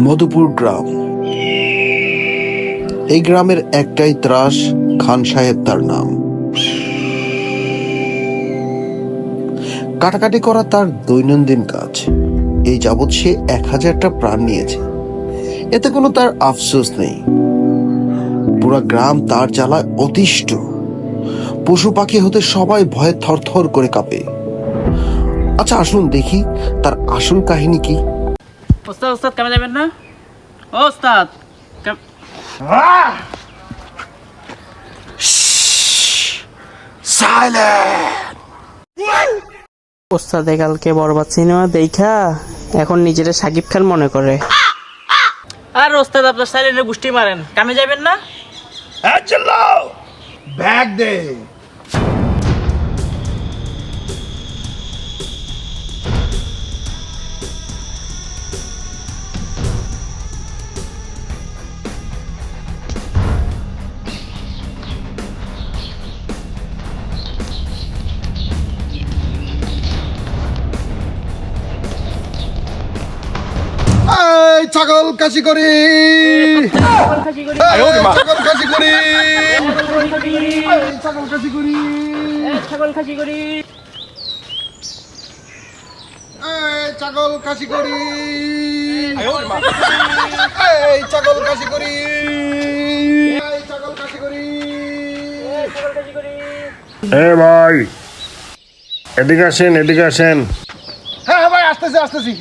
মধুপুর গ্রাম। এই গ্রামের একটাই ত্রাস খান সাহেব তার নাম। কাটাকাটি করা তার দৈনন্দিন কাজ। এই যাবৎ সে এক হাজারটা প্রাণ নিয়েছে। এতে কোনো তার আফসোস নেই। পুরা গ্রাম তার জ্বালায় অতিষ্ঠ। পশু পাখি হতে সবাই ভয়ে থরথর করে কাঁপে। আচ্ছা আসুন দেখি তার আসল কাহিনী কি? ওস্তাদ ওস্তাদ কামে যাবেন না? ও ওস্তাদ ওস্তাদে কালকে বরবাদ সিনেমা দেখা এখন নিজেরা সাকিব খান মনে করে। আর ওস্তাদ আপনার সাইলেন্টে গুষ্টি মারেন। কামে যাবেন না? ব্যাগ দে। ছাগল কাশি করি। ছাগল কাশি করি। ছাগল কাশি করি। ছাগল খাসি করি। ছাগল কাশি করি। ছাগল কাশি করি। ছাগল কাশি করি। এ ভাই। এদিকে আসেন এদিকে আসেন। হ্যাঁ হ্যাঁ ভাই আসতেছি আসতেছি।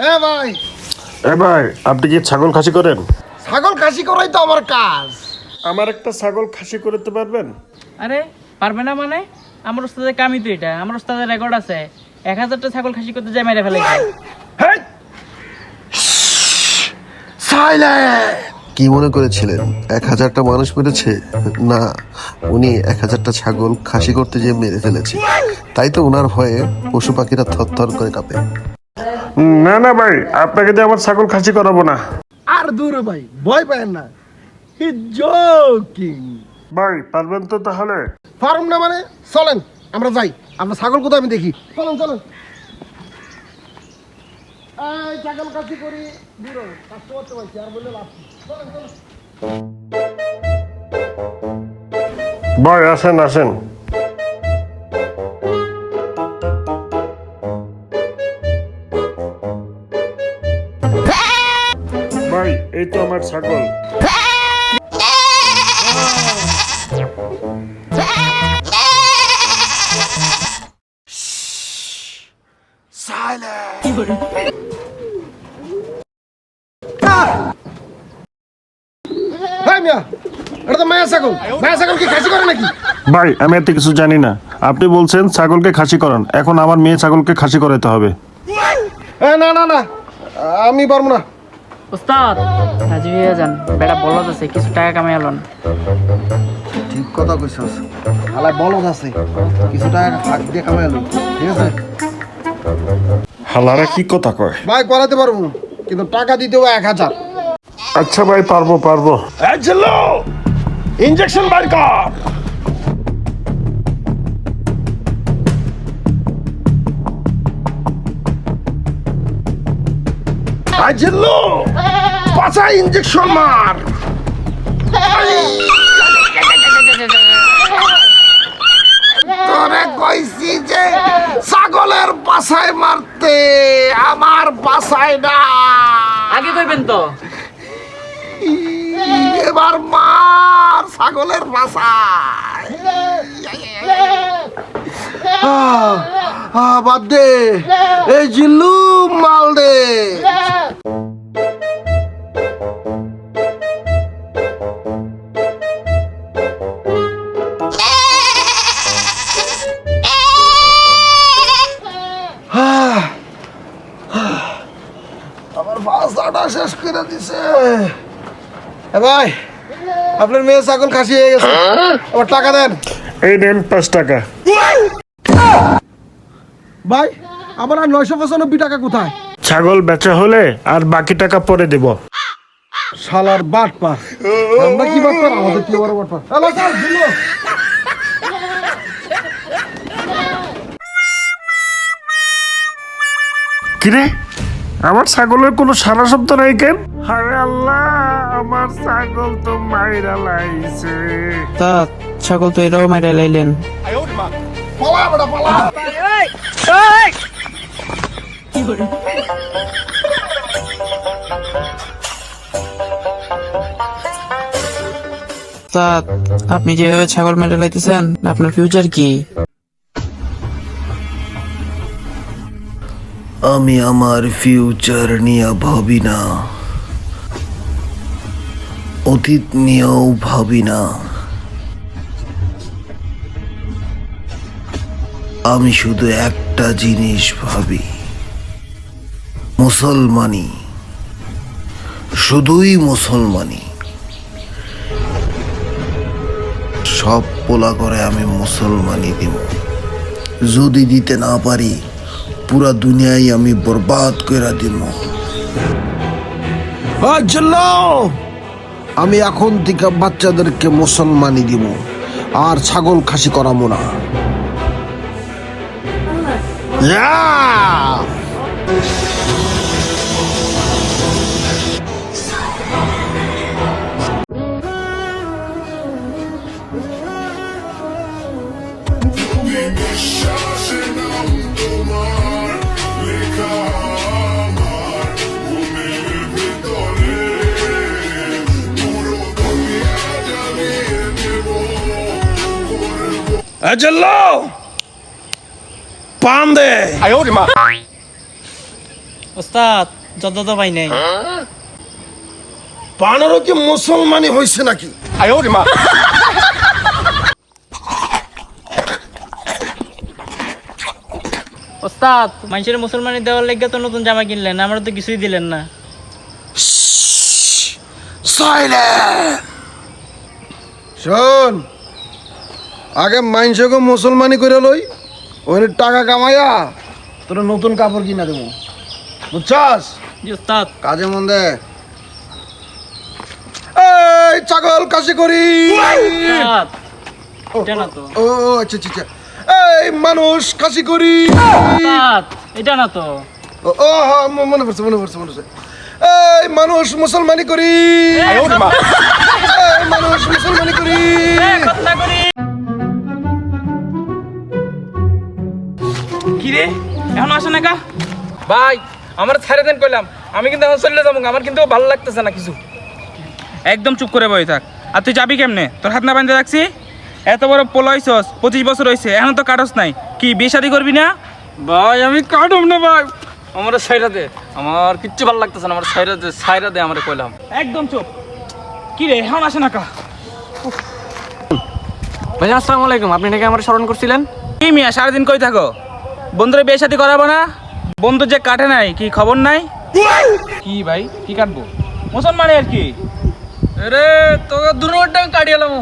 হ্যাঁ ভাই। এ ভাই আপনি কি ছাগল খাসি করেন? ছাগল কাশি করাই তো আমার কাজ। আমার একটা ছাগল খাসি করতে পারবেন? আরে পারবে না মানে? আমার ওস্তাদের কামই তো এটা আমার ওস্তাদের রেকর্ড আছে। এক হাজারটা ছাগল খাসি করতে যাই মেরে ফেলেছে কি মনে করেছিলেন? এক হাজারটা মানুষ মেরেছে? না উনি এক হাজারটা ছাগল খাসি করতে যেয়ে মেরে ফেলেছে। তাই তো ওনার ভয়ে পশু পাখিরা থরথর করে কাঁপে। না না ভাই আপনাকে দিয়ে আমার ছাগল খাসি করাবো না। আর দূরে ভাই ভয় পায় না। He joking. ভাই পারবেন তো তাহলে? ফার্ম না মানে? চলেন আমরা যাই। আমরা ছাগল কোথায় আমি দেখি। চলেন চলেন। এই ছাগল কাশি করি। দূরে কষ্ট করতে পারছি আর বললে লাভ চলেন চলেন। ভাই আসেন আসেন। এই তো আমার ছাগল। ভাই আমি এত কিছু জানি না। আপনি বলছেন ছাগলকে খাসি করান। এখন আমার মেয়ে ছাগলকে খাসি করাতে হবে। না না না। আমি পারব না। ওস্তাদ রাজি হয়ে যান। বেটা বলদ আছে কিছু টাকা কামাই আলো না। ঠিক কথা কইছস। হালাই বলদ আছে কিছু টাকা হাত দিয়ে কামাই আলো ঠিক আছে? হালারা কি কথা কয়? ভাই করাতে পারব কিন্তু টাকা দিতে হবে এক হাজার। আচ্ছা ভাই পারব পারব। ইঞ্জেকশন বার কর। পাঁচা ইঞ্জেকশন মার। তোরে কইছি যে ছাগলের পাছায় মারতে আমার পাছায় না। আগে কইবেন তো। এবার মার ছাগলের পাছায়। আহ, বাদ দে। এই জিল্লু মাল দে। ভাই আপনার মেয়ে ছাগল খাসি হয়ে গেছে। আবার টাকা দেন। এই নেন পাঁচ টাকা। ভাই আমার আর নয়শো পঁচানব্বই টাকা কোথায়? ছাগল বেচা হলে আর বাকি টাকা পরে দেব। শালার বাট পার আমরা কি বাট পার আমাদের কি বড় বাট পার কিরে? আমার ছাগলের কোনো সারা শব্দ নাই কেন? আরে আল্লাহ আমার ছাগল তো মাইরা লাইছে। ওস্তাদ ছাগল তো এরাও মাইরা লাইলেন। পালা বেটা পালা ওস্তাদ আপনি যেভাবে ছাগল মেরে লাইতেছেন আপনার ফিউচার কি? আমি আমার ফিউচার নিয়ে ভাবি না। অতীত নিয়েও ভাবি না। আমি শুধু একটা জিনিস ভাবি। মুসলমানি। শুধুই মুসলমানি। সব পোলা করে আমি মুসলমানি দিব। যদি দিতে না পারি পুরা দুনিয়ায় আমি বরবাদ করে দিব আমি এখন থেকে বাচ্চাদেরকে মুসলমানি দিব আর ছাগল খাসি করাবো না। Yeah! আজল্লো পান দে। ওস্তাদ যত তো পাই নাই পানেরও কি মুসলমানি হয়েছে নাকি? ওস্তাদ মানুষের মুসলমানি দেওয়ার লেগে তো নতুন জামা কিনলেন আমরা তো কিছুই দিলেন না। শোন আগে মাইনসকে মুসলমানি করে লই ওখানে টাকা কামাইয়া তোর নতুন কাপড় কিনা দেবো। বুঝছাস? কাজে মন দে। এই ছাগল কাশি করি। ওস্তাদ এটা না তো। ও ও, আচ্ছা আচ্ছা আচ্ছা। এই মানুষ কাশি করি। এটা না তো। ও ও, হ্যাঁ, ম- মনে পড়ছে মনে পড়ছে মনে পড়ছে। এই মানুষ মুসলমানি করি। মানুষ মুসলমানি করি। করি? কি রে এখন আসে না কা ভাই আমার ছেড়ে দেন কইলাম। আমি কিন্তু এখন চলে যাব আমার কিন্তু ভালো লাগতেছে না কিছু। একদম চুপ করে বই থাক। আর তুই যাবি কেমনে? তোর হাত না বাঁধতে রাখছি? এত বড় পোলাইছস পঁচিশ বছর হয়েছে এখন তো কাটস নাই। কি বিয়ে শাদি করবি না? ভাই আমি কাটব না ভাই। আমার সাইরা দে। আমার কিচ্ছু ভালো লাগতেছে না আমার সাইরা দে সাইরা দে আমার কইলাম। একদম চুপ। কি রে এখন আসে না কা ভাই আসসালামু আলাইকুম। আপনি নাকি আমার স্মরণ করছিলেন? কি মিয়া সারাদিন কই থাকো? বন্ধুরে বিয়ে সাথে করাবো না? বন্ধু যে কাটে নাই কি খবর নাই? কি ভাই কি কাটবো? মুসলমানে আর কি। রে তোকে দুর্গটা কাটিয়ে এলাম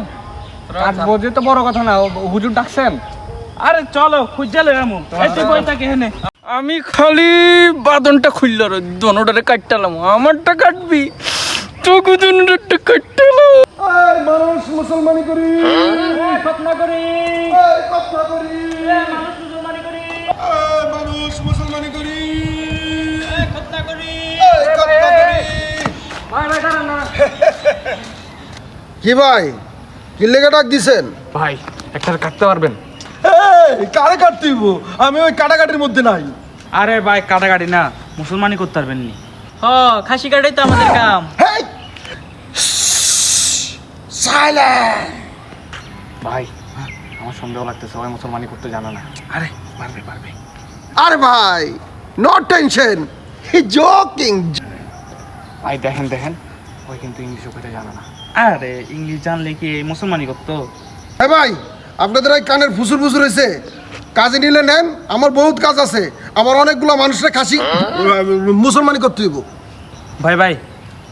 কাটবো যে তো বড় কথা না হুজুর ডাকছেন। আরে চলো খুঁজালে আমু। এতে বই থাকে হেনে আমি খালি বাদনটা খুলল রে দোনোটারে কাটতালাম আমারটা কাটবি তোকে দোনোটা কাটতালাম মানুষ মুসলমানি করি। করি। করি। মানুষ মুসলমানি করি। খতনা করি। এই কথা করি। ভাই ভাই দাঁড়ান দাঁড়ান। কি ভাই? কি লেগে ডাক দিছেন? ভাই একটা কাটতে পারবেন? এই কারে কাটতেইব আমি ওই কাটাকাটির মধ্যে নাই। আরে ভাই কাটাকাটি না মুসলমানি করতে পারবেন নি। হ খাসি কাটাই তো আমাদের কাম। ভাই আমার সন্দেহ লাগতেছে সবাই মুসলমানি করতে জানে না। আরে পারবে পারবে। আরে ভাই নো টেনশন হি জোকিং ভাই দেখেন দেখেন ওই কিন্তু ইংলিশ ওকে জানে না। আরে ইংলিশ জানলে কি মুসলমানি করতো? হ্যাঁ ভাই আপনাদের ওই কানের ফুসুর ফুসুর হয়েছে কাজে নিলে নেন আমার বহুত কাজ আছে। আমার অনেকগুলো মানুষের খাসি মুসলমানি করতে হইব। ভাই ভাই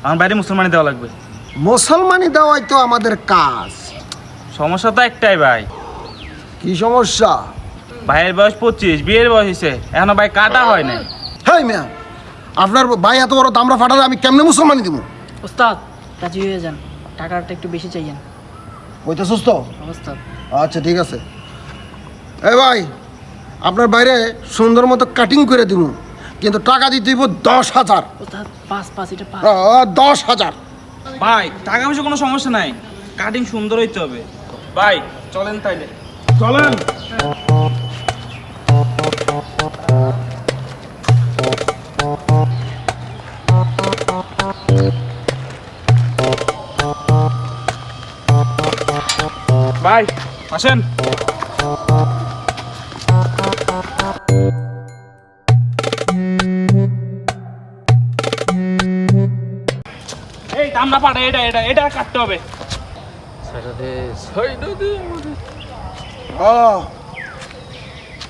আমার বাইরে মুসলমানি দেওয়া লাগবে। মুসলমানি দেওয়াই তো আমাদের কাজ। সমস্যা তো একটাই ভাই। কি সমস্যা? ভাইয়ের বয়স পঁচিশ বিয়ের বয়স হয়েছে এখনও ভাই কাটা হয় না হ্যাঁ ম্যাম আপনার ভাই এত বড় দামরা ফাটালে আমি কেমনে মুসলমানি দিব? ওস্তাদ রাজি হয়ে যান। টাকাটা একটু বেশি চাইয়েন। ওইটা সুস্থ ওস্তাদ আচ্ছা ঠিক আছে। এ ভাই আপনার বাইরে সুন্দর মতো কাটিং করে দিব। কিন্তু টাকা দিতে হইব দশ হাজার। ওস্তাদ এটা দশ হাজার। ভাই টাকা পয়সা কোনো সমস্যা নাই। কাটিং সুন্দর হইতে হবে। ভাই চলেন তাইলে। চলেন। ভাই আসেন। এই দামনা পাটা এটা এটা এটা কাটতে হবে। আহ,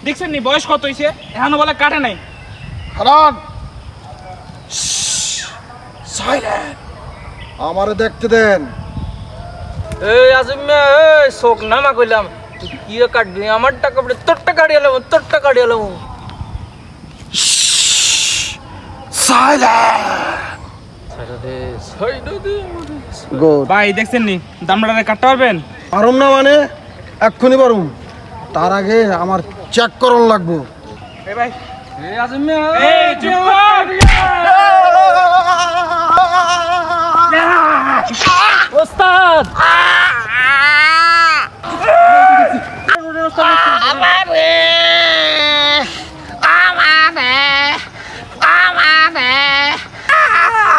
দেখছেন নি বয়স কত হইছে? এখনও বলে কাটে নাই। খারাপ সাইলেন্ট আমারে দেখতে দেন। এই আজিমিয়া এই শোক নামা কইলাম। তুই কি কাটবি? আমার টাকা পড়ে তোর টাকা কাটিয়ে এলাম তোর টাকা কাটিয়ে গুড ভাই দেখছেন নি? দামড়ারে কাটতে পারবেন? পারুম না মানে? এক্ষুনি পারুম। তার আগে আমার চেক করন লাগবো। এই ভাই। এই আজিমিয়া এই চুপ কর। ওস্তাদ।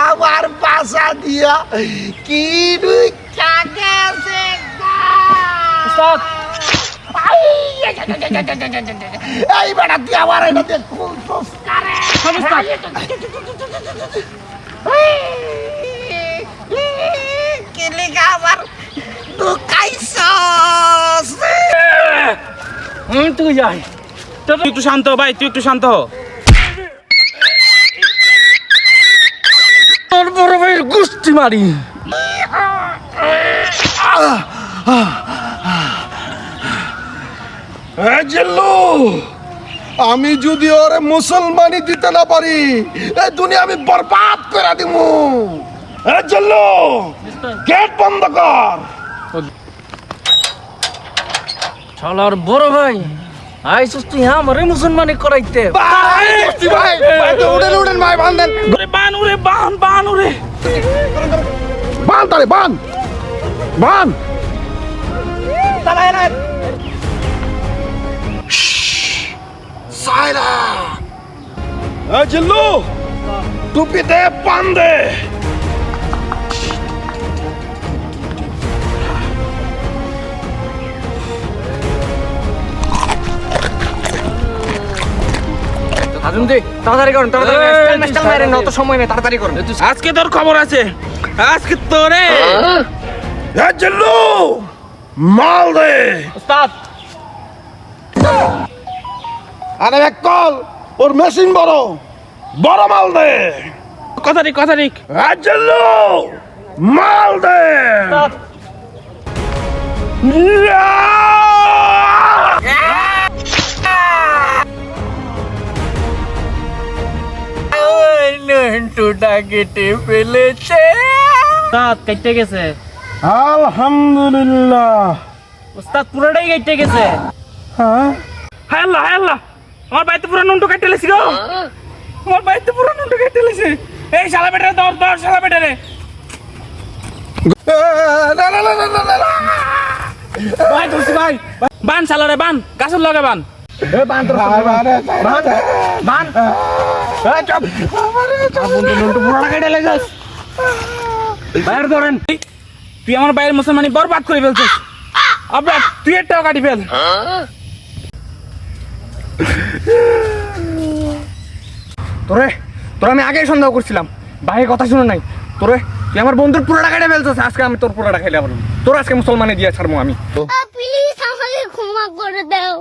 আমার বাসা দিয়া কি ওস্তাদ এই বেটা তুই আমার এটা দেখো তুই যাই তুই একটু শান্ত হ ভাই তুই একটু শান্ত হ। তোর বড় ভাইয়ের গুষ্টি মারি। আমি যদি ওরে মুসলমানি দিতে না পারি এই দুনিয়া আমি বরবাদ করে জিল্লু গেট বন্ধ কর। শালার বড় ভাই তুই আমারে মুসলমানি করাইতে। ভাই ভাই উঠেন উঠেন ভাই বান বান ওরে বান বান ওরে বান তারে বান। বান। সাইরা। এই জিল্লু টুপিতে বান দে হাজুম দে তাড়াতাড়ি করুন। তাড়াতাড়ি মেস্টাল মারেন অত সময় নেই তাড়াতাড়ি করুন। আজকে তোর খবর আছে। আজকে তোরে। এই জিল্লু মাল দে। ওস্তাদ। আরে এক কল ওর মেশিন বড়। বড় মাল দে। কথা ঠিক কথা ঠিক এই জিল্লু মাল দে। ওস্তাদ নন্টুটা কেটে ফেলেছে ওস্তাদ কেটে গেছে। আলহামদুলিল্লাহ। ওস্তাদ পুরোটাই কেটে গেছে। হায় আল্লাহ হায় আল্লাহ। আমার বাড়িতে পুরো নুনটু কেটে লেছি গো। আমার বাড়িতে পুরো নুনটু কেটে লেছে। এই শালা বেটারে দর দর শালা বেটারে। না না না না না না না। ভাই ধরছি ভাই। বান শালারে বান। গাছের লগে বান। বাইরে ধরেন। তুই আমার বাইরের মুসলমানি বরবাদ করে ফেলছিস। আবার তুই একটাও কাটি ফেল। তোরে তোরে আমি আগেই সন্দেহ করছিলাম। ভাইয়ের কথা শুনে নাই। তোরে তুই আমার বন্ধুর পুরোটা কেটে ফেলছিস আজকে আমি তোর পুরোটা খাইলে আবার তোর আজকে মুসলমানে দিয়ে ছাড়বো আমি। প্লিজ আমাকে ক্ষমা করে দাও।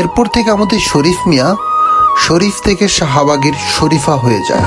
এরপর থেকে আমাদের শরীফ মিয়া শরীফ থেকে শাহবাগের শরীফা হয়ে যায়।